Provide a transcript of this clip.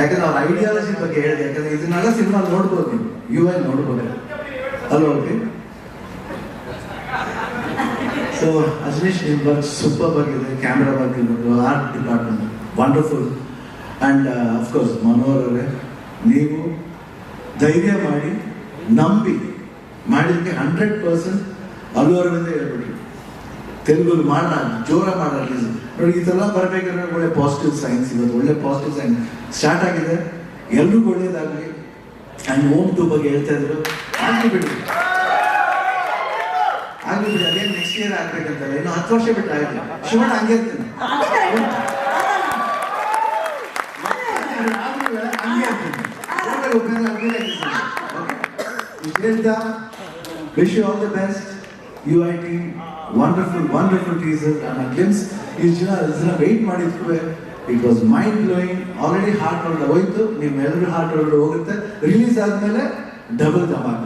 ಯಾಕಂದ್ರೆ ಅವ್ರ ಐಡಿಯಾಲಜಿ ಬಗ್ಗೆ ಹೇಳಿದೆ. ಯಾಕಂದ್ರೆ ಇದನ್ನೆಲ್ಲ ಸಿನಿಮಾ ನೋಡ್ಬೋದು ನೀವು. ಯು ಐ ನೋಡ್ಬೋದು. ಅಲ್ವಾ ಓಕೆ ಸೊ ಅಜನೀಶ್ ನಿಮ್ಮ ವರ್ಕ್ ಸೂಪರ್ ಆಗಿದೆ. ಕ್ಯಾಮ್ರಾ ವರ್ಕ್ ಇರ್ಬೋದು art department wonderful and of course Manohar ಅವರೇ, ನೀವು ಧೈರ್ಯ ಮಾಡಿ, ನಂಬಿ, ಮಾಡಿದ್ದಕ್ಕೆ ಹಂಡ್ರೆಡ್ ಪರ್ಸೆಂಟ್ ಅಲ್ಲೂ ಹೇಳ್ಬಿಟ್ರಿ ಹೇಳ್ಬಿಟ್ರು. ತೆಲುಗು ಮಾಡೋಣ ಜೋರ ಮಾಡ ರಿಲೀಸ್ ನೋಡಿ ಈ ಥರ ಬರಬೇಕಾದ್ರೆ ಒಳ್ಳೆ ಪಾಸಿಟಿವ್ ಸೈನ್ಸ್ ಇವತ್ತು ಒಳ್ಳೆ ಪಾಸಿಟಿವ್ ಸೈನ್ಸ್ ಸ್ಟಾರ್ಟ್ ಆಗಿದೆ. ಎಲ್ರಿಗೂ ಒಳ್ಳೇದಾಗಲಿ. ಆ್ಯಂಡ್ ಓಮ್ ಟು ಬಗ್ಗೆ ಹೇಳ್ತಾ ಇದ್ರು. ಆಗ್ಲಿ ಬಿಡಿ. ಆಗ್ಲಿ ಬಿಡಿ ಅದೇನು ನೆಕ್ಸ್ಟ್ ಇಯರ್ ಆಗ್ಬೇಕಂತಲ್ಲ. ಇನ್ನು ಹತ್ತು ವರ್ಷ ಬಿಟ್ಟು ಆಗಿದೆ ಶಿವಣ್ಣ ಹಂಗೆ ಇರ್ತೀನಿ. ಹಂಗೆ ಇರ್ತೀನಿ. Wish you all the best U I team wonderful wonderful teaser ನನ್ನ ಗ್ಲಿಮ್ಸ್ ಇಷ್ಟು ಜನ ಜನ wait ಮಾಡಿದ್ಕು it was mind blowing already heart ಒಳಗಡೆ ಹೋಯ್ತು ನಿಮ್ಮೆಲ್ಲರೂ ಹಾರ್ಟ್ ಒಳಗಡೆ ಹೋಗುತ್ತೆ ರಿಲೀಸ್ ಆದಮೇಲೆ ಡಬಲ್ ಧಮಾಕ.